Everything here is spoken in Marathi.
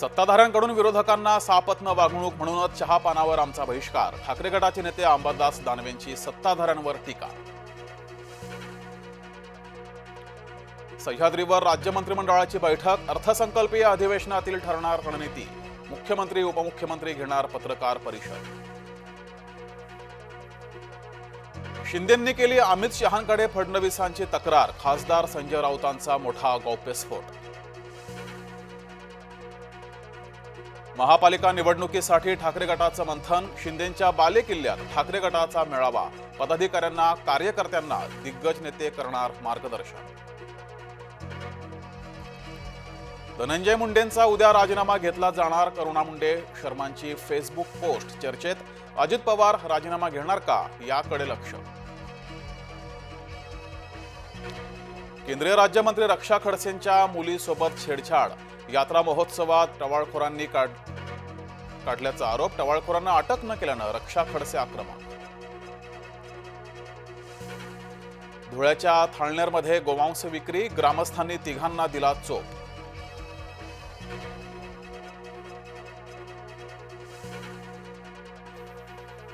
सत्ताधाऱ्यांकडून विरोधकांना सापत्न वागणूक म्हणूनच चहापानावर आमचा बहिष्कार. ठाकरे गटाचे नेते अंबादास दानवेंची सत्ताधाऱ्यांवर टीका. सह्याद्रीवर राज्य मंत्रिमंडळाची बैठक अर्थसंकल्पीय अधिवेशनातील ठरणार रणनीती. मुख्यमंत्री उपमुख्यमंत्री घेणार पत्रकार परिषद. शिंदेंनी केली अमित शहांकडे फडणवीसांची तक्रार खासदार संजय राऊतांचा मोठा गौप्यस्फोट. महापालिका निवडणुकीसाठी ठाकरे गटाचं मंथन शिंदेंच्या बाले किल्ल्यात ठाकरे गटाचा मेळावा. पदाधिकाऱ्यांना कार्यकर्त्यांना दिग्गज नेते करणार मार्गदर्शन. धनंजय मुंडेंचा उद्या राजीनामा घेतला जाणार करुणा मुंडे शर्मांची फेसबुक पोस्ट. चर्चेत अजित पवार राजीनामा घेणार का? याकडे लक्ष. केंद्रीय राज्यमंत्री रक्षा खडसेंच्या मुलीसोबत छेडछाड यात्रा महोत्सवात टवाळखोरांनी काढ काढल्याचा आरोप टवाळखोरांना अटक न केल्यानं रक्षा खडसे आक्रमक. धुळ्याच्या थाळनेरमध्ये गोमांस विक्री ग्रामस्थांनी तिघांना दिला चोप.